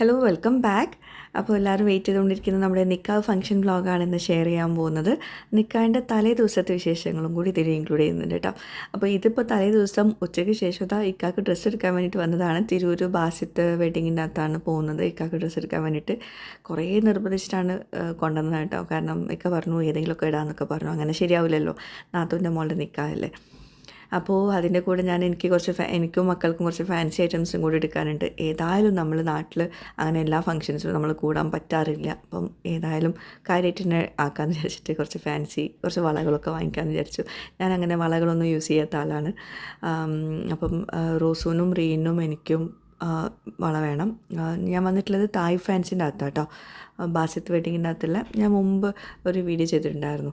Hello welcome back അപ്പോൾ എല്ലാവരും wait ചെയ്തുകൊണ്ടിരിക്കുന്ന നമ്മുടെ നിക്കാവ് ഫംഗ്ഷൻ വ്ളോഗാണ് ഇന്ന് ഷെയർ ചെയ്യാൻ പോകുന്നത്. നിക്കാവിന്റെ തലേ ദിവസത്തെ വിശേഷങ്ങളും കൂടി ഇതിൽ ഇൻക്ലൂഡ് ചെയ്യുന്നുണ്ട് കേട്ടോ. അപ്പോൾ ഇതിപ്പോൾ തലേ ദിവസം ഉച്ചയ്ക്ക് ശേഷം ഇക്കാക്ക് ഡ്രസ്സ് എടുക്കാൻ വേണ്ടിയിട്ട് വന്നതാണ്. തിരൂർ ബാസിത്ത് വെഡിങ്ങിന്റെ അകത്താണ് പോകുന്നത്. ഇക്കാക്ക് ഡ്രസ്സ് എടുക്കാൻ വേണ്ടിയിട്ട് കുറേ നിർബന്ധിച്ചിട്ടാണ് കൊണ്ടുവന്നത് കേട്ടോ. കാരണം ഇക്ക പറഞ്ഞു ഏതെങ്കിലുമൊക്കെ ഇടാമെന്നൊക്കെ പറഞ്ഞു. അങ്ങനെ ശരിയാവില്ലല്ലോ. നാത്തൂന്റെ മോളുടെ നിക്കാഹല്ലേ അപ്പോൾ അതിന്റെ കൂടെ ഞാൻ എനിക്ക് കുറച്ച് എനിക്കും മക്കൾക്കും കുറച്ച് ഫാൻസി ഐറ്റംസും കൂടി എടുക്കാനുണ്ട്. ഏതായാലും നമ്മൾ നാട്ടിൽ അങ്ങനെ എല്ലാ ഫംഗ്ഷൻസിലും നമ്മൾ കൂടാൻ പറ്റാറില്ല. അപ്പം ഏതായാലും കാര്യമായിട്ട് തന്നെ ആക്കാമെന്ന് വിചാരിച്ചിട്ട് കുറച്ച് ഫാൻസി കുറച്ച് വളകളൊക്കെ വാങ്ങിക്കാമെന്ന് വിചാരിച്ചു. ഞാൻ അങ്ങനെ വളകളൊന്നും യൂസ് ചെയ്യാത്ത ആളാണ്. അപ്പം റോസൂനും റീനും എനിക്കും വള വേണം. ഞാൻ വന്നിട്ടുള്ളത് തായ് ഫാൻസിന്റെ അകത്താട്ടോ. ബാസിത്ത് വെഡിങ്ങിന്റെ അകത്തുള്ള. ഞാൻ മുമ്പ് ഒരു വീഡിയോ ചെയ്തിട്ടുണ്ടായിരുന്നു.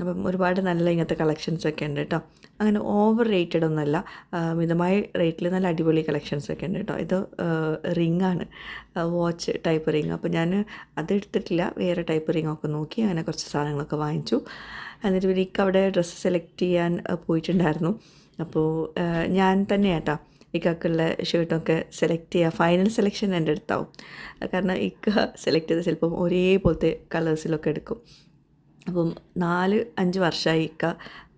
അപ്പം ഒരുപാട് നല്ല ഇങ്ങനത്തെ കളക്ഷൻസ് ഒക്കെ ഉണ്ട് കേട്ടോ അങ്ങനെ ഓവർ റേറ്റഡ് ഒന്നുമല്ല മിതമായ റേറ്റിൽ നല്ല അടിപൊളി കളക്ഷൻസ് ഒക്കെ ഉണ്ട് കേട്ടോ ഇത് റിംഗ് ആണ്. വാച്ച് ടൈപ്പ് റിങ് അപ്പോൾ ഞാൻ അത് എടുത്തിട്ടില്ല വേറെ ടൈപ്പ് റിംഗ് ഒക്കെ നോക്കി അങ്ങനെ കുറച്ച് സാധനങ്ങളൊക്കെ വാങ്ങിച്ചു. എന്നിട്ട് പിന്നെ അവിടെ ഡ്രസ്സ് സെലക്ട് ചെയ്യാൻ പോയിട്ടുണ്ടായിരുന്നു. അപ്പോൾ ഞാൻ തന്നെ കേട്ടോ ഇക്കാക്കുള്ള ഷർട്ടൊക്കെ സെലക്ട് ചെയ്യുക ഫൈനൽ സെലക്ഷൻ എന്റെ അടുത്താവും. കാരണം ഇക്ക സെലക്ട് ചെയ്ത് ചിലപ്പം ഒരേപോലത്തെ കളേഴ്സിലൊക്കെ എടുക്കും. അപ്പം നാല് അഞ്ച് വർഷമായി ഇക്ക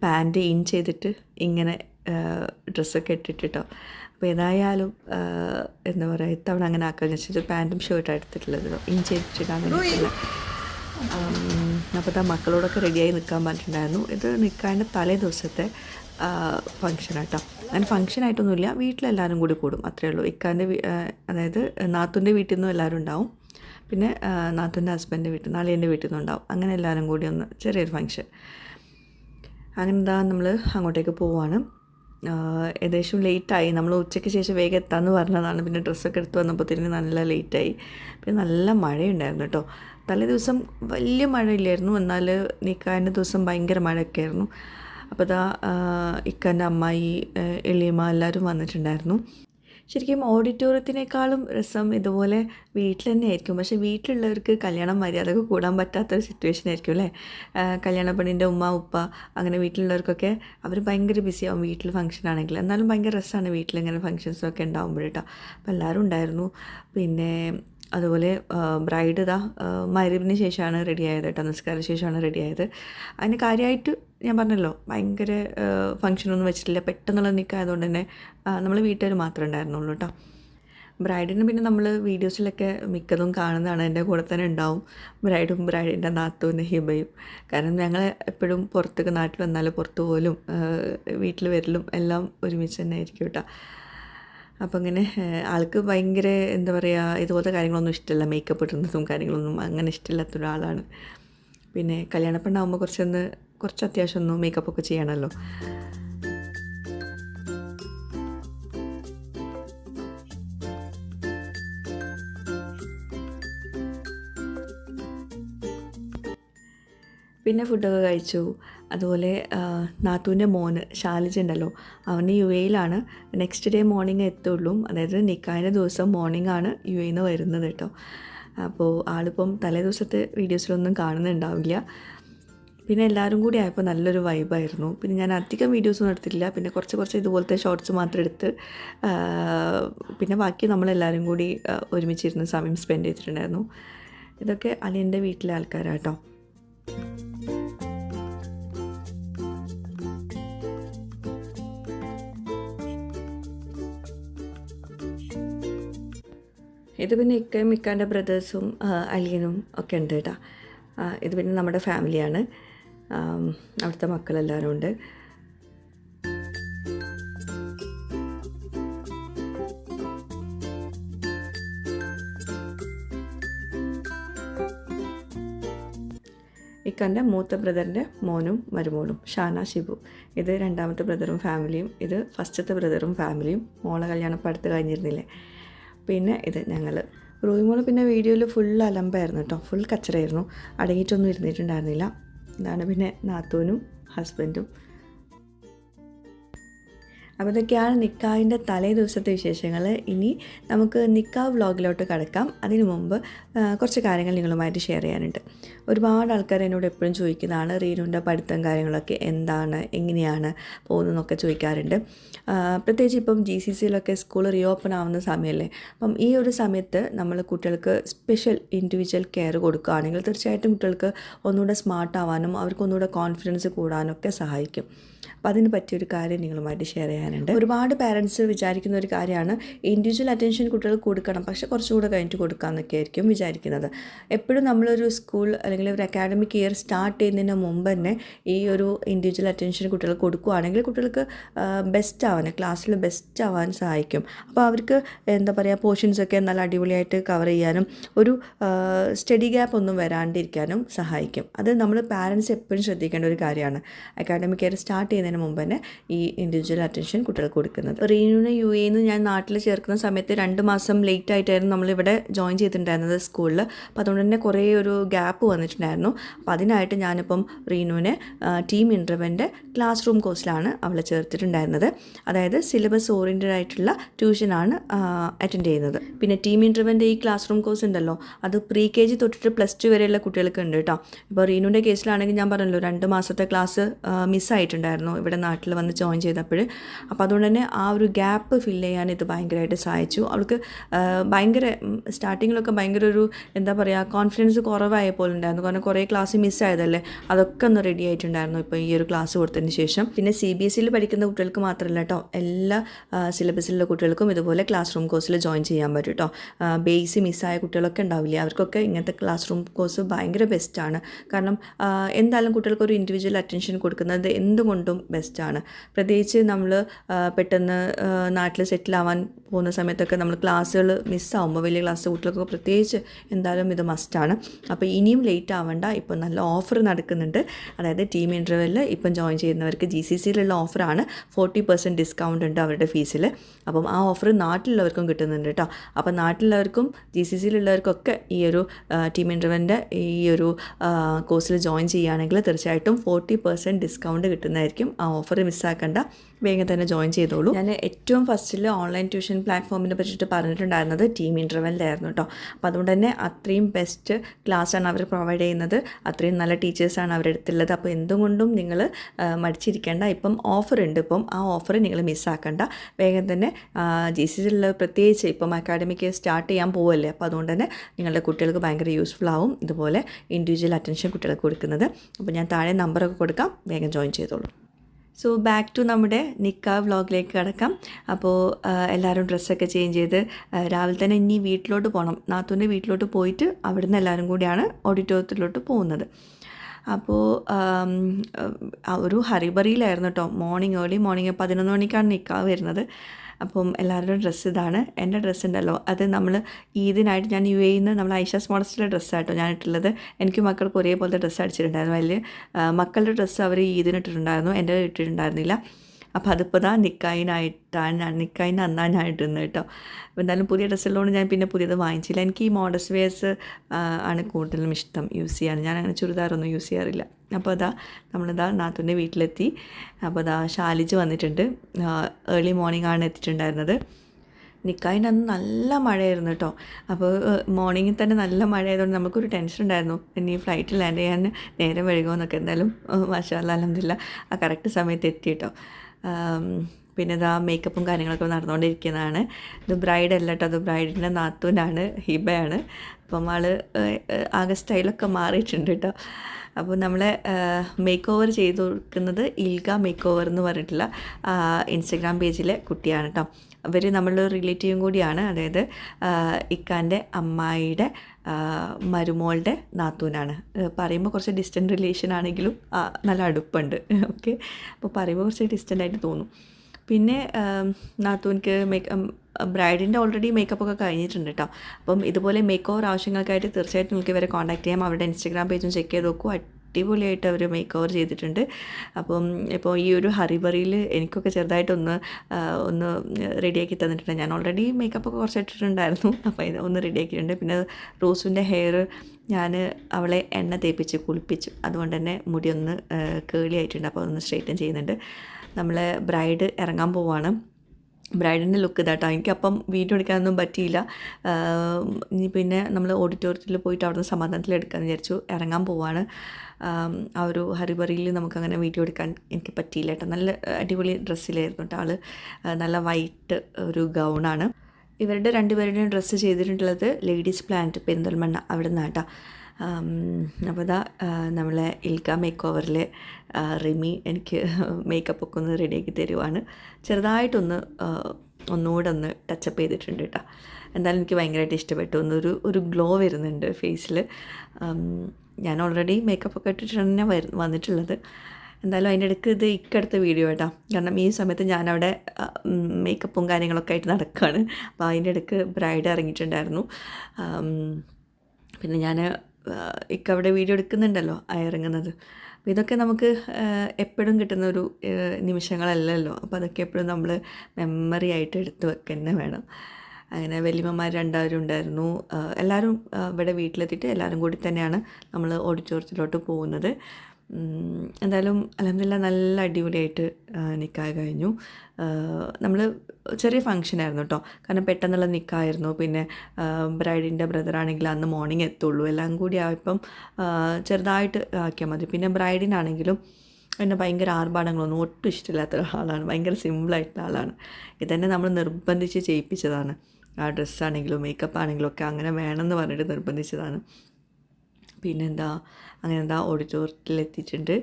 പാന്റ് ഇൻ ചെയ്തിട്ട് ഇങ്ങനെ ഡ്രസ്സൊക്കെ ഇട്ടിട്ടോ അപ്പോൾ ഏതായാലും എന്താ പറയുക ഇത്തവണ അങ്ങനെ ആക്കാന്ന് വെച്ചാൽ പാന്റും ഷർട്ടാണ് എടുത്തിട്ടുള്ളത് ഇൻ ചെയ്തിട്ടിടാൻ വേണ്ടിയിട്ടുള്ള അപ്പോൾ ആ മക്കളോടൊക്കെ റെഡിയായി നിൽക്കാൻ പറഞ്ഞിട്ടുണ്ടായിരുന്നു. ഇത് നിൽക്കാന്റെ തലേ ദിവസത്തെ ഫങ്ഷൻ അങ്ങനെ ഫങ്ഷൻ ആയിട്ടൊന്നുമില്ല. വീട്ടിലെല്ലാവരും കൂടി കൂടും. അത്രയേ ഉള്ളൂ. ഇക്കാന്റെ അതായത് നാത്തൂന്റെ വീട്ടിൽ നിന്നും എല്ലാവരും ഉണ്ടാവും. പിന്നെ നാത്തന്റെ ഹസ്ബൻഡിന്റെ വീട്ടിൽ നിന്ന് അളിയന്റെ വീട്ടിൽ നിന്നും ഉണ്ടാവും അങ്ങനെ എല്ലാവരും കൂടി ഒന്ന് ചെറിയൊരു ഫങ്ഷൻ അങ്ങനെ എന്താ നമ്മൾ അങ്ങോട്ടേക്ക് പോവാണ്. ഏകദേശം ലേറ്റായി. നമ്മൾ ഉച്ചയ്ക്ക് ശേഷം വേഗം എത്താമെന്ന് പറഞ്ഞതാണ്. പിന്നെ ഡ്രസ്സൊക്കെ എടുത്ത് വന്നപ്പോൾ വന്നപ്പോഴത്തേന് നല്ല ലേറ്റായി. പിന്നെ നല്ല മഴയുണ്ടായിരുന്നു കേട്ടോ. തലേ ദിവസം വലിയ മഴയില്ലായിരുന്നു. എന്നാൽ നിൽക്കാന്റെ ദിവസം ഭയങ്കര മഴയൊക്കെ ആയിരുന്നു അപ്പോൾ ഇതാ ഇക്കാന്റെ അമ്മായി എളിയമ്മ എല്ലാവരും വന്നിട്ടുണ്ടായിരുന്നു. ശരിക്കും ഓഡിറ്റോറിയത്തിനേക്കാളും രസം ഇതുപോലെ വീട്ടിൽ തന്നെ ആയിരിക്കും പക്ഷേ വീട്ടിലുള്ളവർക്ക് കല്യാണം മര്യാദയ്ക്ക് കൂടാൻ പറ്റാത്തൊരു സിറ്റുവേഷൻ ആയിരിക്കും അല്ലേ കല്യാണ പെണ്ണിന്റെ ഉമ്മ ഉപ്പ അങ്ങനെ വീട്ടിലുള്ളവർക്കൊക്കെ അവർ ഭയങ്കര ബിസിയാവും വീട്ടിൽ ഫംഗ്ഷൻ ആണെങ്കിൽ. എന്നാലും ഭയങ്കര രസമാണ് വീട്ടിൽ ഇങ്ങനെ ഫംഗ്ഷൻസൊക്കെ ഉണ്ടാകുമ്പോഴേട്ടോ അപ്പോൾ എല്ലാവരും ഉണ്ടായിരുന്നു. പിന്നെ അതുപോലെ ബ്രൈഡ് ഇതാ മരുവിന് ശേഷമാണ് റെഡി ആയത് കേട്ടോ നിസ്കാര ശേഷമാണ് റെഡി ആയത്. അതിന് കാര്യമായിട്ട് ഞാൻ പറഞ്ഞല്ലോ ഭയങ്കര ഫങ്ഷനൊന്നും വെച്ചിട്ടില്ല. പെട്ടെന്നുള്ള നിൽക്കായതുകൊണ്ട് തന്നെ നമ്മൾ വീട്ടുകാർ മാത്രമേ ഉണ്ടായിരുന്നുള്ളൂ കേട്ടോ ബ്രൈഡിന് പിന്നെ നമ്മൾ വീഡിയോസിലൊക്കെ മിക്കതും കാണുന്നതാണ് എന്റെ കൂടെ തന്നെ ഉണ്ടാവും. ബ്രൈഡും ബ്രൈഡിന്റെ നാത്തും ഹിബയും. കാരണം ഞങ്ങൾ എപ്പോഴും പുറത്തേക്ക് നാട്ടിൽ വന്നാൽ പുറത്ത് പോലും വീട്ടിൽ വരലും എല്ലാം ഒരുമിച്ച് തന്നെ ആയിരിക്കും കേട്ടോ അപ്പോൾ അങ്ങനെ ആൾക്ക് ഭയങ്കര എന്താ പറയുക ഇതുപോലത്തെ കാര്യങ്ങളൊന്നും ഇഷ്ടമല്ല മേക്കപ്പ് ഇടുന്നതും കാര്യങ്ങളൊന്നും അങ്ങനെ ഇഷ്ടമില്ലാത്ത ഒരാളാണ്. പിന്നെ കല്യാണ പെണ്ണാകുമ്പോൾ കുറച്ചൊന്ന് കുറച്ച് അത്യാവശ്യം മേക്കപ്പ് ഒക്കെ ചെയ്യണമല്ലോ പിന്നെ ഫുഡൊക്കെ കഴിച്ചു. അതുപോലെ നാത്തൂന്റെ മോന് ഷാലിജ് ഉണ്ടല്ലോ അവന് യു എയിലാണ് നെക്സ്റ്റ് ഡേ മോർണിംഗ് എത്തുള്ളൂ. അതായത് നിക്കാന്റെ ദിവസം മോർണിംഗ് ആണ് യു എയിൽ നിന്ന് വരുന്നത് കേട്ടോ. അപ്പോൾ ആളിപ്പം തലേ ദിവസത്തെ വീഡിയോസിലൊന്നും കാണുന്നുണ്ടാവില്ല. പിന്നെ എല്ലാവരും കൂടി ആയപ്പോൾ നല്ലൊരു വൈബായിരുന്നു പിന്നെ ഞാൻ അധികം വീഡിയോസൊന്നും എടുത്തിട്ടില്ല. പിന്നെ കുറച്ച് കുറച്ച് ഇതുപോലത്തെ ഷോർട്സ് മാത്രം എടുത്ത് പിന്നെ ബാക്കി നമ്മളെല്ലാവരും കൂടി ഒരുമിച്ചിരുന്ന് സമയം സ്പെൻഡ് ചെയ്തിട്ടുണ്ടായിരുന്നു. ഇതൊക്കെ അലിയന്റെ വീട്ടിലെ ആൾക്കാരാട്ടോ ഇത് പിന്നെ ഇക്കയും ഇക്കാന്റെ ബ്രദേഴ്സും അലിയനും ഒക്കെ ഉണ്ട് കേട്ടോ ഇത് പിന്നെ നമ്മുടെ ഫാമിലിയാണ് അവിടുത്തെ മക്കളെല്ലാവരും ഉണ്ട്. ഇക്കന്റെ മൂത്ത ബ്രദറിന്റെ മോനും മരുമോളും ഷാന ഷിബു. ഇത് രണ്ടാമത്തെ ബ്രദറും ഫാമിലിയും ഇത് ഫസ്റ്റത്തെ ബ്രദറും ഫാമിലിയും മോളെ കല്യാണം ഇപ്പം അടുത്ത് കഴിഞ്ഞിരുന്നില്ലേ? പിന്നെ ഇത് ഞങ്ങൾ റൂമിമോൾ പിന്നെ വീഡിയോയിൽ ഫുൾ അലമ്പായിരുന്നു കേട്ടോ ഫുൾ കച്ചറായിരുന്നു അടങ്ങിയിട്ടൊന്നും ഇരുന്നിട്ടുണ്ടായിരുന്നില്ല. ഇതാണ് പിന്നെ നാത്തൂനും ഹസ്ബൻഡും അപ്പോൾ ഇതൊക്കെയാണ് നിക്കാവിന്റെ തലേ ദിവസത്തെ വിശേഷങ്ങൾ. ഇനി നമുക്ക് നിക്കാവ് വ്ളോഗിലോട്ട് കടക്കാം. അതിനു മുമ്പ് കുറച്ച് കാര്യങ്ങൾ നിങ്ങളുമായിട്ട് ഷെയർ ചെയ്യാനുണ്ട്. ഒരുപാട് ആൾക്കാർ എന്നോട് എപ്പോഴും ചോദിക്കുന്നതാണ് റീനുവിന്റെ പഠിത്തം കാര്യങ്ങളൊക്കെ എന്താണ് എങ്ങനെയാണ് പോകുന്നതെന്നൊക്കെ ചോദിക്കാറുണ്ട്. പ്രത്യേകിച്ച് ഇപ്പം ജി സി സിയിലൊക്കെ സ്കൂൾ റീഓപ്പൺ ആവുന്ന സമയമല്ലേ അപ്പം ഈ ഒരു സമയത്ത് നമ്മൾ കുട്ടികൾക്ക് സ്പെഷ്യൽ ഇൻഡിവിജ്വൽ കെയർ കൊടുക്കുകയാണെങ്കിൽ തീർച്ചയായിട്ടും കുട്ടികൾക്ക് ഒന്നുകൂടെ സ്മാർട്ട് ആവാനും അവർക്ക് ഒന്നുകൂടെ കോൺഫിഡൻസ് കൂടാനും ഒക്കെ സഹായിക്കും. അപ്പം അതിന് പറ്റിയൊരു കാര്യം നിങ്ങളുമായിട്ട് ഷെയർ ചെയ്യാനുണ്ട്. ഒരുപാട് പാരൻസ് വിചാരിക്കുന്ന ഒരു കാര്യമാണ് ഇൻഡിവിജ്വൽ അറ്റൻഷൻ കുട്ടികൾ കൊടുക്കണം. പക്ഷേ കുറച്ചുകൂടെ കഴിഞ്ഞിട്ട് കൊടുക്കാമെന്നൊക്കെ ആയിരിക്കും വിചാരിക്കുന്നത്. എപ്പോഴും നമ്മളൊരു സ്കൂൾ അല്ലെങ്കിൽ ഒരു അക്കാഡമിക് ഇയർ സ്റ്റാർട്ട് ചെയ്യുന്നതിന് മുമ്പ് തന്നെ ഈ ഒരു ഇൻഡിവിജ്വൽ അറ്റൻഷൻ കുട്ടികൾ കൊടുക്കുകയാണെങ്കിൽ കുട്ടികൾക്ക് ബെസ്റ്റ് ആവാൻ ക്ലാസ്സിൽ ബെസ്റ്റ് ആവാൻ സഹായിക്കും. അപ്പോൾ അവർക്ക് എന്താ പറയുക പോർഷൻസൊക്കെ നല്ല അടിപൊളിയായിട്ട് കവർ ചെയ്യാനും ഒരു സ്റ്റഡി ഗ്യാപ്പ് ഒന്നും വരാണ്ടിരിക്കാനും സഹായിക്കും. അത് നമ്മൾ പാരൻസ് എപ്പോഴും ശ്രദ്ധിക്കേണ്ട ഒരു കാര്യമാണ്. അക്കാഡമിക് ഇയർ സ്റ്റാർട്ട് ചെയ്യുന്നതിന് മുമ്പ് തന്നെ ഈ ഇൻഡിവിജ്വൽ അറ്റൻഷൻ കുട്ടികൾക്ക് കൊടുക്കുന്നത്. റീനുവിനെ യു എന്ന് ഞാൻ നാട്ടിൽ ചേർക്കുന്ന സമയത്ത് രണ്ട് മാസം ലേറ്റ് ആയിട്ടായിരുന്നു നമ്മളിവിടെ ജോയിൻ ചെയ്തിട്ടുണ്ടായിരുന്നത് സ്കൂളിൽ അപ്പോൾ അതുകൊണ്ട് തന്നെ കുറേ ഒരു ഗ്യാപ്പ് വന്നിട്ടുണ്ടായിരുന്നു. അപ്പോൾ അതിനായിട്ട് ഞാനിപ്പം റീനുവിനെ ടീം ഇന്റർവെന്റെ ക്ലാസ് റൂം കോഴ്സിലാണ് അവളെ ചേർത്തിട്ടുണ്ടായിരുന്നത്. അതായത് സിലബസ് ഓറിയന്റഡ് ആയിട്ടുള്ള ട്യൂഷനാണ് അറ്റൻഡ് ചെയ്യുന്നത്. പിന്നെ ടീം ഇന്റർവെന്റെ ഈ ക്ലാസ് റൂം കോഴ്സ് ഉണ്ടല്ലോ അത് പ്രീ കെ ജി തൊട്ടിട്ട് പ്ലസ് ടു വരെയുള്ള കുട്ടികൾക്ക് ഉണ്ട് കേട്ടോ ഇപ്പോൾ റീനുവിന്റെ കേസിലാണെങ്കിൽ ഞാൻ പറഞ്ഞല്ലോ രണ്ട് മാസത്തെ ക്ലാസ് മിസ്സായിട്ടുണ്ടായിരുന്നു ഇവിടെ നാട്ടിൽ വന്ന് ജോയിൻ ചെയ്തപ്പോൾ അപ്പോൾ അതുകൊണ്ട് തന്നെ ആ ഒരു ഗ്യാപ്പ് ഫില്ല് ചെയ്യാൻ ഇത് ഭയങ്കരമായിട്ട് സഹായിച്ചു. അവൾക്ക് ഭയങ്കര സ്റ്റാർട്ടിങ്ങിലൊക്കെ ഭയങ്കര ഒരു എന്താ പറയുക കോൺഫിഡൻസ് കുറവായ പോലെ ഉണ്ടായിരുന്നു. കാരണം കുറേ ക്ലാസ് മിസ്സായതല്ലേ അതൊക്കെ ഒന്ന് റെഡി ആയിട്ടുണ്ടായിരുന്നു ഇപ്പോൾ ഈ ഒരു ക്ലാസ് കൊടുത്തതിന് ശേഷം. പിന്നെ സി ബി എസ് സിയിൽ പഠിക്കുന്ന കുട്ടികൾക്ക് മാത്രമല്ല കേട്ടോ എല്ലാ സിലബസിലുള്ള കുട്ടികൾക്കും ഇതുപോലെ ക്ലാസ് റൂം കോഴ്സിൽ ജോയിൻ ചെയ്യാൻ പറ്റും കേട്ടോ ബേസ് മിസ്സായ കുട്ടികളൊക്കെ ഉണ്ടാവില്ലേ? അവർക്കൊക്കെ ഇങ്ങനത്തെ ക്ലാസ് റൂം കോഴ്സ് ഭയങ്കര ബെസ്റ്റാണ് കാരണം എന്തായാലും കുട്ടികൾക്ക് ഒരു ഇൻഡിവിജ്വൽ അറ്റൻഷൻ കൊടുക്കുന്നത് എന്തുകൊണ്ടും ബെസ്റ്റാണ് പ്രത്യേകിച്ച് നമ്മൾ പെട്ടെന്ന് നാട്ടിൽ സെറ്റിൽ ആവാൻ പോകുന്ന സമയത്തൊക്കെ നമ്മൾ ക്ലാസ്സുകൾ മിസ്സാവുമ്പോൾ വലിയ ക്ലാസ് കുട്ടികൾക്കൊക്കെ പ്രത്യേകിച്ച് എന്തായാലും ഇത് മസ്റ്റാണ്. അപ്പോൾ ഇനിയും ലേറ്റ് ആവണ്ട. ഇപ്പോൾ നല്ല ഓഫർ നടക്കുന്നുണ്ട്. അതായത് ടീം ഇന്റർവെല്ലിൽ ഇപ്പം ജോയിൻ ചെയ്യുന്നവർക്ക് ജി സി സിയിലുള്ള ഓഫറാണ് ഫോർട്ടി പെർസെന്റ് ഡിസ്കൗണ്ട് ഉണ്ട് അവരുടെ ഫീസിൽ അപ്പം ആ ഓഫർ നാട്ടിലുള്ളവർക്കും കിട്ടുന്നുണ്ട് കേട്ടോ അപ്പം നാട്ടിലുള്ളവർക്കും ജി സി സിയിലുള്ളവർക്കൊക്കെ ഈ ഒരു ടീം ഇന്റർവെന്റെ ഈ ഒരു കോഴ്സിൽ ജോയിൻ ചെയ്യുകയാണെങ്കിൽ തീർച്ചയായിട്ടും ഫോർട്ടി പെർസെന്റ് ഡിസ്കൗണ്ട് കിട്ടുന്നതായിരിക്കും. ആ ഓഫർ മിസ്സാക്കണ്ട വേഗം തന്നെ ജോയിൻ ചെയ്തോളൂ. ഞാൻ ഏറ്റവും ഫസ്റ്റിൽ ഓൺലൈൻ ട്യൂഷൻ പ്ലാറ്റ്ഫോമിനെ പറ്റിയിട്ട് പറഞ്ഞിട്ടുണ്ടായിരുന്നത് ടീം ഇന്റർവെല്ലായിരുന്നു കേട്ടോ അപ്പോൾ അതുകൊണ്ട് തന്നെ അത്രയും ബെസ്റ്റ് ക്ലാസ്സാണ് അവർ പ്രൊവൈഡ് ചെയ്യുന്നത്. അത്രയും നല്ല ടീച്ചേഴ്സാണ് അടുത്തുള്ളത് അപ്പോൾ എന്തുകൊണ്ടും നിങ്ങൾ മടിച്ചിരിക്കേണ്ട. ഇപ്പം ഓഫർ ഉണ്ട്. ഇപ്പം ആ ഓഫർ നിങ്ങൾ മിസ്സാക്കണ്ട വേഗം തന്നെ ജി സി സിയിൽ പ്രത്യേകിച്ച് ഇപ്പം അക്കാഡമിക്ക് സ്റ്റാർട്ട് ചെയ്യാൻ പോവല്ലേ? അപ്പോൾ അതുകൊണ്ട് തന്നെ നിങ്ങളുടെ കുട്ടികൾക്ക് ഭയങ്കര യൂസ്ഫുൾ ആവും. ഇതുപോലെ ഇൻഡിവിജ്വൽ അറ്റൻഷൻ കുട്ടികൾക്ക് കൊടുക്കുന്നത്. അപ്പോൾ ഞാൻ താഴെ നമ്പറൊക്കെ കൊടുക്കാം. വേഗം ജോയിൻ ചെയ്തോളൂ. സോ ബാക്ക് ടു നമ്മുടെ നിക്ക വ്ളോഗിലേക്ക് കിടക്കാം. അപ്പോൾ എല്ലാവരും ഡ്രസ്സൊക്കെ ചേഞ്ച് ചെയ്ത് രാവിലെ തന്നെ ഇനി വീട്ടിലോട്ട് പോകണം നാത്തൂന്റെ വീട്ടിലോട്ട് പോയിട്ട് അവിടുന്ന് എല്ലാവരും കൂടിയാണ് ഓഡിറ്റോറിയത്തിലോട്ട് പോകുന്നത്. അപ്പോൾ ഒരു ഹറിബറിയിലായിരുന്നു കേട്ടോ മോർണിംഗ് ഏർലി മോർണിംഗ് പതിനൊന്ന് മണിക്കാണ് നിൽക്കാൻ വരുന്നത്. അപ്പം എല്ലാവരുടെയും ഡ്രസ്സ് ഇതാണ്. എന്റെ ഡ്രസ്സ് ഉണ്ടല്ലോ. അത് നമ്മൾ ഈദിനായിട്ട് ഞാൻ യു എയിൽ നിന്ന് നമ്മൾ ഐഷാസ് മോഡസ്റ്റിലെ ഡ്രസ്സായിട്ടോ ഞാൻ ഇട്ടുള്ളത് എനിക്ക് മക്കൾക്ക് ഒരേപോലത്തെ ഡ്രസ്സ് അടിച്ചിട്ടുണ്ടായിരുന്നു. അതിൽ മക്കളുടെ ഡ്രസ്സ് അവർ ഈദിന് ഇട്ടിട്ടുണ്ടായിരുന്നു. എന്റെ ഇട്ടിട്ടുണ്ടായിരുന്നില്ല. അപ്പോൾ അതിപ്പോൾ ഇതാ നിക്കായിനായിട്ടാണ് ഞാൻ നിക്കായിന് അന്നാനായിട്ടിരുന്നു കേട്ടോ. എന്തായാലും പുതിയ ഡ്രസ്സുള്ളതുകൊണ്ട് ഞാൻ പിന്നെ പുതിയത് വാങ്ങിച്ചില്ല. എനിക്ക് ഈ മോഡസ് വെയർസ് ആണ് കൂടുതലും ഇഷ്ടം യൂസ് ചെയ്യാൻ. ഞാൻ അങ്ങനെ ചുരിദാറൊന്നും യൂസ് ചെയ്യാറില്ല. അപ്പോൾ അതാ നമ്മളിതാ നാത്തൂന്റെ വീട്ടിലെത്തി. അപ്പോൾ അതാ ഷാലിജ് വന്നിട്ടുണ്ട്. ഏർലി മോർണിംഗ് ആണ് എത്തിയിട്ടുണ്ടായിരുന്നത്. നിക്കായിന്റെ അന്ന് നല്ല മഴയായിരുന്നു കേട്ടോ. അപ്പോൾ മോർണിംഗിൽ തന്നെ നല്ല മഴ ആയതുകൊണ്ട് നമുക്കൊരു ടെൻഷൻ ഉണ്ടായിരുന്നു. ഇനി ഫ്ലൈറ്റ് ലാൻഡ് ചെയ്യാൻ നേരം വഴുകുമെന്നൊക്കെ എന്തായാലും മാഷാല്ല അലഹമില്ല ആ കറക്റ്റ് സമയത്ത് എത്തി കേട്ടോ. പിന്നെ ഇതാ മേക്കപ്പും കാര്യങ്ങളൊക്കെ നടന്നുകൊണ്ടിരിക്കുന്നതാണ് ഇത് ബ്രൈഡ് അല്ല കേട്ടോ അത് ബ്രൈഡിന്റെ നാത്തൂനാണ് ഹിബയാണ്. അപ്പം ആൾ ആകെ സ്റ്റൈലൊക്കെ മാറിയിട്ടുണ്ട് കേട്ടോ അപ്പോൾ നമ്മളെ മേക്ക് ഓവർ ചെയ്ത് കൊടുക്കുന്നത് ഇൽഗ മേക്ക് ഓവർ എന്ന് പറഞ്ഞിട്ടുള്ള ഇൻസ്റ്റഗ്രാം പേജിലെ കുട്ടിയാണ് കേട്ടോ അവർ നമ്മളൊരു റിലേറ്റീവും കൂടിയാണ്. അതായത് ഇക്കാന്റെ അമ്മായിയുടെ മരുമോളുടെ നാത്തൂനാണ്. പറയുമ്പോൾ കുറച്ച് ഡിസ്റ്റന്റ് റിലേഷൻ ആണെങ്കിലും നല്ല അടുപ്പുണ്ട്. ഓക്കെ? അപ്പോൾ പറയുമ്പോൾ കുറച്ച് ഡിസ്റ്റന്റ് ആയിട്ട് തോന്നും. പിന്നെ നാത്തൂനിക്ക് മേക്ക് ബ്രൈഡിന്റെ ഓൾറെഡി മേക്കപ്പ് ഒക്കെ കഴിഞ്ഞിട്ടുണ്ട് കേട്ടോ അപ്പം ഇതുപോലെ മേക്ക് ആവശ്യങ്ങൾക്കായിട്ട് തീർച്ചയായിട്ടും നിങ്ങൾക്ക് ഇവരെ കോൺടാക്ട് ചെയ്യാം. അവരുടെ ഇൻസ്റ്റാഗ്രാം പേജും ചെക്ക് ചെയ്ത് നോക്കൂ. അടിപൊളിയായിട്ട് അവർ മേക്ക് ഓവർ ചെയ്തിട്ടുണ്ട്. അപ്പം ഇപ്പോൾ ഈ ഒരു ഹറിബറിയിൽ എനിക്കൊക്കെ ചെറുതായിട്ടൊന്ന് ഒന്ന് റെഡിയാക്കി തന്നിട്ടുണ്ട്. ഞാൻ ഓൾറെഡി മേക്കപ്പ് ഒക്കെ കുറച്ച് ഇട്ടിട്ടുണ്ടായിരുന്നു. അപ്പോൾ ഒന്ന് റെഡിയാക്കിയിട്ടുണ്ട് പിന്നെ റോസുവിന്റെ ഹെയർ ഞാൻ അവളെ എണ്ണ തേപ്പിച്ച് കുളിപ്പിച്ചു. അതുകൊണ്ട് തന്നെ മുടി ഒന്ന് കേളി ആയിട്ടുണ്ട്. അപ്പോൾ ഒന്ന് സ്ട്രെയിറ്റൻ ചെയ്യുന്നുണ്ട്. നമ്മളെ ബ്രൈഡ് ഇറങ്ങാൻ പോവാണ്. ബ്രൈഡിന്റെ ലുക്ക് ഇതാട്ടോ. എനിക്കപ്പം വീഡിയോ എടുക്കാനൊന്നും പറ്റിയില്ല. പിന്നെ നമ്മൾ ഓഡിറ്റോറിയത്തിൽ പോയിട്ട് അവിടുന്ന് സമാധാനത്തിൽ എടുക്കാമെന്ന് വിചാരിച്ചു. ഇറങ്ങാൻ പോവാണ്. ആ ഒരു ഹരിബറിയിൽ നമുക്കങ്ങനെ വീഡിയോ എടുക്കാൻ എനിക്ക് പറ്റിയില്ല കേട്ടോ. നല്ല അടിപൊളി ഡ്രസ്സിലായിരുന്നു കേട്ടോ ആൾ നല്ല വൈറ്റ് ഒരു ഗൗണാണ്. ഇവരുടെ രണ്ടുപേരുടെയും ഡ്രസ്സ് ചെയ്തിട്ടുള്ളത് ലേഡീസ് പ്ലാന്റ് പെരിന്തൽമണ്ണ അവിടെ നിന്നാട്ടോ അപ്പോൾ ഇതാ നമ്മളെ ഇൽക്ക മേക്ക് ഓവറിൽ റിമി എനിക്ക് മേക്കപ്പ് ഒക്കെ ഒന്ന് റെഡിയാക്കി തരുവാണ്. ചെറുതായിട്ടൊന്ന് ഒന്നുകൂടെ ഒന്ന് ടച്ചപ്പ് ചെയ്തിട്ടുണ്ട് കേട്ടോ എന്തായാലും എനിക്ക് ഭയങ്കരമായിട്ട് ഇഷ്ടപ്പെട്ടു. ഒന്നൊരു ഒരു ഗ്ലോ വരുന്നുണ്ട് ഫേസിൽ ഞാൻ ഓൾറെഡി മേക്കപ്പ് ഒക്കെ ഇട്ടിട്ട് തന്നെ വരു വന്നിട്ടുള്ളത്. എന്തായാലും അതിന്റെ ഇടയ്ക്ക് ഇത് ഇക്കടുത്ത വീഡിയോ കേട്ടോ കാരണം ഈ സമയത്ത് ഞാനവിടെ മേക്കപ്പും കാര്യങ്ങളൊക്കെ ആയിട്ട് നടക്കുകയാണ് അപ്പോൾ അതിന്റെ ഇടയ്ക്ക് ബ്രൈഡ് ഇറങ്ങിയിട്ടുണ്ടായിരുന്നു. പിന്നെ ഞാൻ ഇക്ക അവിടെ വീഡിയോ എടുക്കുന്നുണ്ടല്ലോ ഇറങ്ങുന്നത് ഇതൊക്കെ നമുക്ക് എപ്പോഴും കിട്ടുന്ന ഒരു നിമിഷങ്ങളല്ലല്ലോ. അപ്പോൾ അതൊക്കെ എപ്പോഴും നമ്മൾ മെമ്മറി ആയിട്ട് എടുത്തു വെക്കുക തന്നെ വേണം. അങ്ങനെ വലിയമ്മമാർ രണ്ടാവരും ഉണ്ടായിരുന്നു. എല്ലാവരും ഇവിടെ വീട്ടിലെത്തിയിട്ട് എല്ലാവരും കൂടി തന്നെയാണ് നമ്മൾ ഓഡിറ്റോറിയത്തിലോട്ട് പോകുന്നത്. എന്തായാലും അലഹമില്ല നല്ല അടിപൊളിയായിട്ട് നിൽക്കാൻ കഴിഞ്ഞു. നമ്മൾ ചെറിയ ഫങ്ഷൻ ആയിരുന്നു കേട്ടോ കാരണം പെട്ടെന്നുള്ള നിൽക്കായിരുന്നു പിന്നെ ബ്രൈഡിന്റെ ബ്രദറാണെങ്കിൽ അന്ന് മോർണിംഗ് എത്തുള്ളൂ. എല്ലാം കൂടി ആയപ്പം ചെറുതായിട്ട് ആക്കിയാൽ മതി. പിന്നെ ബ്രൈഡിനാണെങ്കിലും എന്നെ ഭയങ്കര ആർഭാടങ്ങളൊന്നും ഒട്ടും ഇഷ്ടമില്ലാത്ത ഒരാളാണ്. ഭയങ്കര സിമ്പിളായിട്ടുള്ള ആളാണ്. ഇതന്നെ നമ്മൾ നിർബന്ധിച്ച് ചെയ്യിപ്പിച്ചതാണ്. ആ ഡ്രസ്സാണെങ്കിലും മേക്കപ്പ് ആണെങ്കിലും ഒക്കെ അങ്ങനെ വേണമെന്ന് പറഞ്ഞിട്ട് നിർബന്ധിച്ചതാണ്. പിന്നെന്താ അങ്ങനെ എന്താ ഓഡിറ്റോറിയത്തിൽ എത്തിയിട്ടുണ്ട്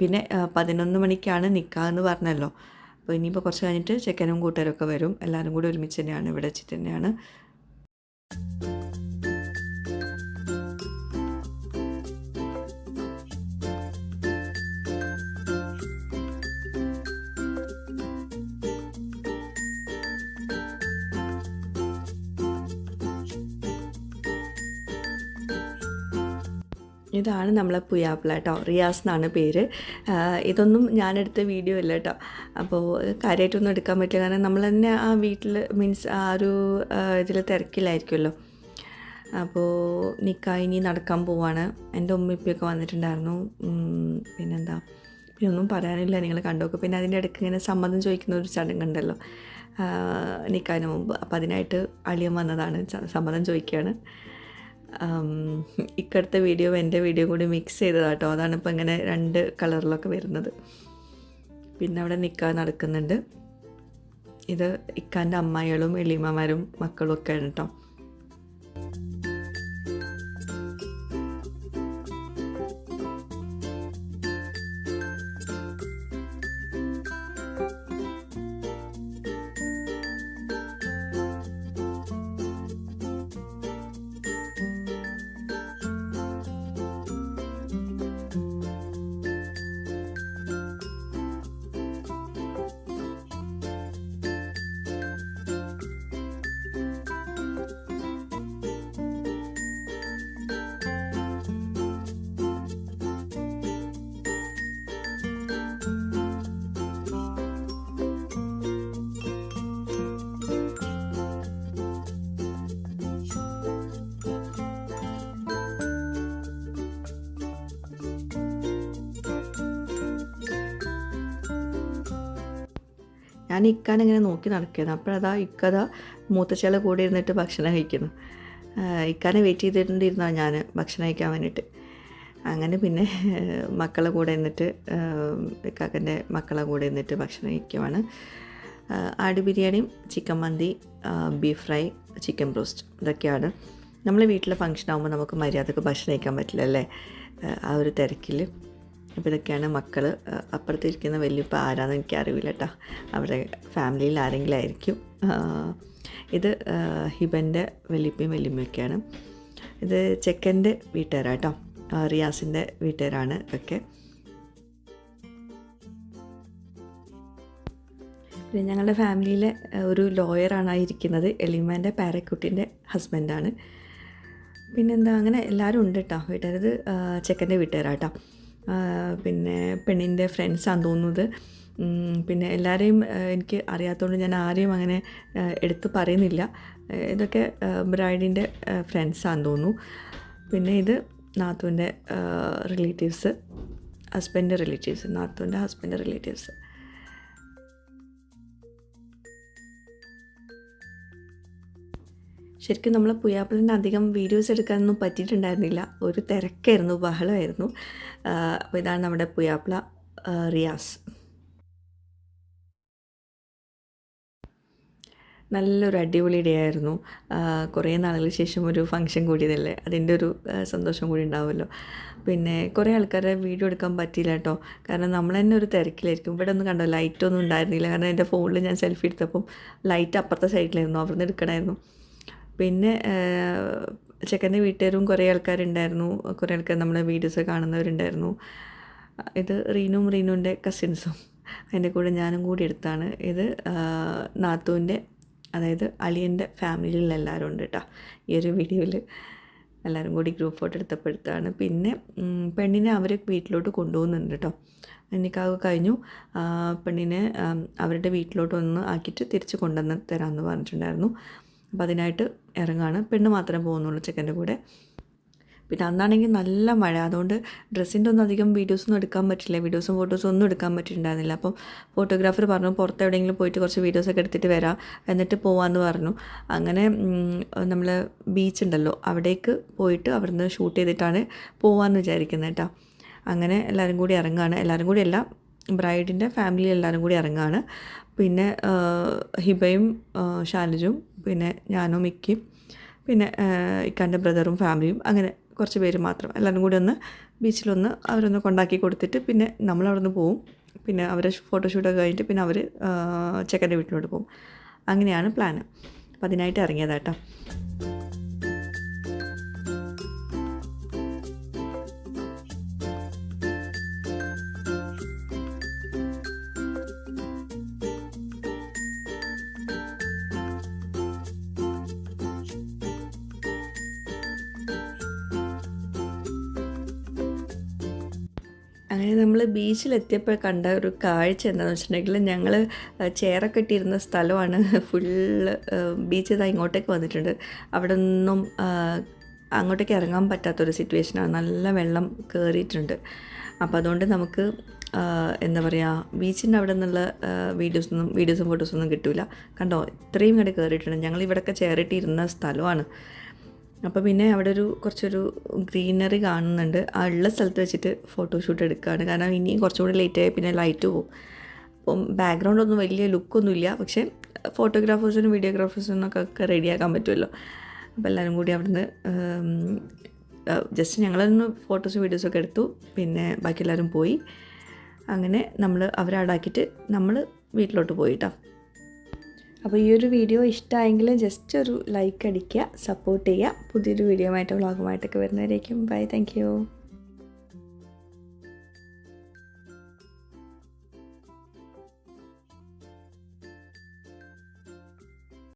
പിന്നെ പതിനൊന്ന് മണിക്കാണ് നിൽക്കുക എന്ന് പറഞ്ഞല്ലോ. അപ്പോൾ ഇനിയിപ്പോൾ കുറച്ച് കഴിഞ്ഞിട്ട് ചെക്കനും കൂട്ടരൊക്കെ വരും. എല്ലാവരും കൂടി ഒരുമിച്ച് തന്നെയാണ് ഇവിടെ വെച്ചിട്ട് തന്നെയാണ്. ഇതാണ് നമ്മളെ പുയാപ്പിള കേട്ടോ റിയാസ് എന്നാണ് പേര്. ഇതൊന്നും ഞാനെടുത്ത വീഡിയോ അല്ല കേട്ടോ അപ്പോൾ കാര്യമായിട്ടൊന്നും എടുക്കാൻ പറ്റില്ല. കാരണം നമ്മൾ തന്നെ ആ വീട്ടിൽ മീൻസ് ആ ഒരു ഇതിൽ തിരക്കിലായിരിക്കുമല്ലോ അപ്പോൾ നിക്കായി ഇനി നടക്കാൻ പോവാണ്. എന്റെ ഉമ്മയിപ്പൊക്കെ വന്നിട്ടുണ്ടായിരുന്നു. പിന്നെന്താ? പിന്നെ ഒന്നും പറയാനില്ല. നിങ്ങൾ കണ്ടോക്ക്. പിന്നെ അതിന്റെ ഇടയ്ക്ക് ഇങ്ങനെ സമ്മതം ചോദിക്കുന്ന ഒരു ചടങ്ങുണ്ടല്ലോ ആ, മുമ്പ്. അപ്പോൾ അതിനായിട്ട് അളിയൻ വന്നതാണ്. സമ്മതം ചോദിക്കുകയാണ്. ഇക്കടുത്ത വീഡിയോ എന്റെ വീഡിയോ കൂടി മിക്സ് ചെയ്തതാണ് കേട്ടോ അതാണ് ഇപ്പോൾ ഇങ്ങനെ രണ്ട് കളറിലൊക്കെ വരുന്നത്. പിന്നെ അവിടെ നിൽക്കാൻ നടക്കുന്നുണ്ട്. ഇത് ഇക്കാന്റെ അമ്മായികളും എളിയമ്മമാരും മക്കളും ഒക്കെ ആണ് കേട്ടോ ഞാൻ ഇങ്ങനെ നോക്കി നടക്കുകയാണ്. അപ്പോഴതാ ഇക്കത മൂത്തച്ഛയുടെ കൂടെ ഇരുന്നിട്ട് ഭക്ഷണം കഴിക്കുന്നു. ഇക്കാനെ വെയിറ്റ് ചെയ്തിട്ടുണ്ടിരുന്നാണ് ഞാൻ ഭക്ഷണം കഴിക്കാൻ വേണ്ടിയിട്ട്? അങ്ങനെ പിന്നെ മക്കളെ കൂടെ നിന്നിട്ട് ഇക്കാക്കന്റെ മക്കളെ കൂടെ നിന്നിട്ട് ഭക്ഷണം കഴിക്കുവാണ്. ആടി ബിരിയാണിയും ചിക്കൻ മന്തി ബീഫ് ഫ്രൈ ചിക്കൻ ബ്രോസ്റ്റ് ഇതൊക്കെയാണ്. നമ്മളെ വീട്ടിലെ ഫംഗ്ഷൻ ആകുമ്പോൾ നമുക്ക് മര്യാദയ്ക്ക് ഭക്ഷണം കഴിക്കാൻ പറ്റില്ല അല്ലേ ആ ഒരു തിരക്കിൽ അപ്പോൾ ഇതൊക്കെയാണ് മക്കൾ അപ്പുറത്തിരിക്കുന്ന വലിയപ്പം ആരാന്ന് എനിക്ക് കേട്ടോ അവരുടെ ഫാമിലിയിൽ ആരെങ്കിലും ആയിരിക്കും. ഇത് ഹിബന്റെ വലിയപ്പയും വലിയമ്മയൊക്കെയാണ്. ഇത് ചെക്കന്റെ വീട്ടുകാരാണ് കേട്ടോ റിയാസിന്റെ വീട്ടുകാരാണ് ഇതൊക്കെ. പിന്നെ ഞങ്ങളുടെ ഫാമിലിയിലെ ഒരു ലോയറാണ് ഇരിക്കുന്നത്. എളിമാന്റെ പാരക്കുട്ടിന്റെ ഹസ്ബൻഡാണ്. പിന്നെന്താ അങ്ങനെ എല്ലാവരും ഉണ്ട് കേട്ടോ വീട്ടുകാരത് ചെക്കന്റെ വീട്ടുകാരാട്ടോ പിന്നെ പെണ്ണിന്റെ ഫ്രണ്ട്സാണ് തോന്നുന്നത്. പിന്നെ എല്ലാവരെയും എനിക്ക് അറിയാത്തതുകൊണ്ട് ഞാൻ ആരെയും അങ്ങനെ എടുത്തു പറയുന്നില്ല. ഇതൊക്കെ ബ്രൈഡിന്റെ ഫ്രണ്ട്സാന്ന് തോന്നുന്നു. പിന്നെ ഇത് നാത്തുവിന്റെ റിലേറ്റീവ്സ് ഹസ്ബൻഡ് റിലേറ്റീവ്സ് നാത്തുവിന്റെ ഹസ്ബൻഡ് റിലേറ്റീവ്സ്. ശരിക്കും നമ്മൾ പുയ്യാപ്പിളിന് അധികം വീഡിയോസ് എടുക്കാനൊന്നും പറ്റിയിട്ടുണ്ടായിരുന്നില്ല. ഒരു തിരക്കായിരുന്നു ബഹളമായിരുന്നു. അപ്പോൾ ഇതാണ് നമ്മുടെ പുയ്യാപ്പിള റിയാസ്. നല്ലൊരു അടിപൊളി ഡേ ആയിരുന്നു കുറേ നാളുകൾക്ക് ശേഷം ഒരു ഫംഗ്ഷൻ കൂടിയതല്ലേ? അതിന്റെ ഒരു സന്തോഷം കൂടി ഉണ്ടാവുമല്ലോ. പിന്നെ കുറേ ആൾക്കാരെ വീഡിയോ എടുക്കാൻ പറ്റിയില്ല കേട്ടോ. കാരണം നമ്മൾ തന്നെ ഒരു തിരക്കിലായിരിക്കും. ഇവിടെ ഒന്നും കണ്ടോ ലൈറ്റൊന്നും ഉണ്ടായിരുന്നില്ല. കാരണം എന്റെ ഫോണിൽ ഞാൻ സെൽഫി എടുത്തപ്പം ലൈറ്റ് അപ്പുറത്തെ സൈഡിലായിരുന്നു. അവിടുന്ന് എടുക്കണമായിരുന്നു. പിന്നെ ചെക്കന്റെ വീട്ടുകാരും കുറേ ആൾക്കാരുണ്ടായിരുന്നു. കുറേ ആൾക്കാർ നമ്മളെ വീഡിയോസ് കാണുന്നവരുണ്ടായിരുന്നു. ഇത് റീനും റീനുവിന്റെ കസിൻസും. അതിന്റെ കൂടെ ഞാനും കൂടി എടുത്താണ്. ഇത് നാത്തുവിന്റെ അതായത് അളിയന്റെ ഫാമിലിയിൽ എല്ലാവരും ഉണ്ട് കേട്ടോ ഈ ഒരു വീഡിയോയിൽ എല്ലാവരും കൂടി ഗ്രൂപ്പ് ഫോട്ടോ എടുത്തപ്പോഴത്താണ്. പിന്നെ പെണ്ണിനെ അവർ വീട്ടിലോട്ട് കൊണ്ടുപോകുന്നുണ്ട് കേട്ടോ എനിക്കാകെ കഴിഞ്ഞു. പെണ്ണിനെ അവരുടെ വീട്ടിലോട്ട് ഒന്ന് ആക്കിയിട്ട് തിരിച്ച് കൊണ്ടുവന്ന് തരാമെന്ന് പറഞ്ഞിട്ടുണ്ടായിരുന്നു. അപ്പോൾ അതിനായിട്ട് ഇറങ്ങാണ്. പെണ്ണ് മാത്രമേ പോകുന്നുള്ളൂ ചെക്കന്റെ കൂടെ. പിന്നെ അന്നാണെങ്കിൽ നല്ല മഴ. അതുകൊണ്ട് ഡ്രസ്സിന്റെ ഒന്നും അധികം വീഡിയോസൊന്നും എടുക്കാൻ പറ്റില്ല. വീഡിയോസും ഫോട്ടോസും ഒന്നും എടുക്കാൻ പറ്റിയിട്ടുണ്ടായിരുന്നില്ല. അപ്പം ഫോട്ടോഗ്രാഫർ പറഞ്ഞു പുറത്ത് എവിടെയെങ്കിലും പോയിട്ട് കുറച്ച് വീഡിയോസൊക്കെ എടുത്തിട്ട് വരാം. എന്നിട്ട് പോവാമെന്ന് പറഞ്ഞു. അങ്ങനെ നമ്മൾ ബീച്ച് ഉണ്ടല്ലോ. അവിടേക്ക് പോയിട്ട് അവിടുന്ന് ഷൂട്ട് ചെയ്തിട്ടാണ് പോവാമെന്ന് വിചാരിക്കുന്നത് കേട്ടോ. അങ്ങനെ എല്ലാവരും കൂടി ഇറങ്ങുകയാണ് എല്ലാവരും കൂടി അല്ല ബ്രൈഡിന്റെ ഫാമിലി എല്ലാവരും കൂടി ഇറങ്ങുകയാണ് പിന്നെ ഹിബയും ഷാലിജും പിന്നെ ഞാനും മിക്കിയും പിന്നെ ഇക്കാന്റെ ബ്രദറും ഫാമിലിയും അങ്ങനെ കുറച്ച് പേര് മാത്രം. എല്ലാവരും കൂടി ഒന്ന് ബീച്ചിലൊന്ന് അവരൊന്ന് കൊണ്ടാക്കി കൊടുത്തിട്ട് പിന്നെ നമ്മളവിടെ നിന്ന് പോവും. പിന്നെ അവരെ ഫോട്ടോഷൂട്ടൊക്കെ കഴിഞ്ഞിട്ട് പിന്നെ അവർ ചെക്കന്റെ വീട്ടിലോട്ട് പോകും അങ്ങനെയാണ് പ്ലാന്. അപ്പം അതിനായിട്ട് ഇറങ്ങിയതാട്ടോ. അങ്ങനെ നമ്മൾ ബീച്ചിലെത്തിയപ്പോൾ കണ്ട ഒരു കാഴ്ച എന്താണെന്ന് വെച്ചിട്ടുണ്ടെങ്കിൽ ഞങ്ങൾ ചേറൊക്കെ ഇട്ടിരുന്ന സ്ഥലമാണ്. ഫുള്ള് ബീച്ച് ഇതാ ഇങ്ങോട്ടേക്ക് വന്നിട്ടുണ്ട്. അവിടെ നിന്നും അങ്ങോട്ടേക്ക് ഇറങ്ങാൻ പറ്റാത്തൊരു സിറ്റുവേഷനാണ് നല്ല വെള്ളം കയറിയിട്ടുണ്ട് അപ്പോൾ അതുകൊണ്ട് നമുക്ക് എന്താ പറയുക ബീച്ചിന്റെ അവിടെ നിന്നുള്ള വീഡിയോസൊന്നും വീഡിയോസും ഫോട്ടോസൊന്നും കിട്ടില്ല കണ്ടോ? ഇത്രയും കണ്ട് കയറിയിട്ടുണ്ട് ഞങ്ങൾ ഇവിടെയൊക്കെ ചെയറിട്ടിരുന്ന സ്ഥലമാണ്. അപ്പോൾ പിന്നെ അവിടെ ഒരു കുറച്ചൊരു ഗ്രീനറി കാണുന്നുണ്ട്. ആ ഉള്ള സ്ഥലത്ത് വെച്ചിട്ട് ഫോട്ടോഷൂട്ട് എടുക്കുകയാണ് കാരണം ഇനിയും കുറച്ചുകൂടി ലേറ്റ് ആയി പിന്നെ ലൈറ്റ് പോകും അപ്പം ബാക്ക്ഗ്രൗണ്ട് ഒന്നും വലിയ ലുക്കൊന്നും ഇല്ല. പക്ഷേ ഫോട്ടോഗ്രാഫേഴ്സിനും വീഡിയോഗ്രാഫേഴ്സിനും ഒക്കെ റെഡിയാക്കാൻ പറ്റുമല്ലോ. അപ്പോൾ എല്ലാവരും കൂടി അവിടുന്ന് ജസ്റ്റ് ഞങ്ങളൊന്ന് ഫോട്ടോസ് വീഡിയോസൊക്കെ എടുത്തു. പിന്നെ ബാക്കി എല്ലാവരും പോയി. അങ്ങനെ നമ്മൾ അവരടാക്കിയിട്ട് നമ്മൾ വീട്ടിലോട്ട് പോയിട്ടോ അപ്പോൾ ഈ ഒരു വീഡിയോ ഇഷ്ടമായെങ്കിൽ ജസ്റ്റ് ഒരു ലൈക്ക് അടിക്കുക സപ്പോർട്ട് ചെയ്യുക. പുതിയൊരു വീഡിയോ ആയിട്ട് വ്ളോഗുമായിട്ടൊക്കെ വരുന്നവരേക്കും ബൈ താങ്ക്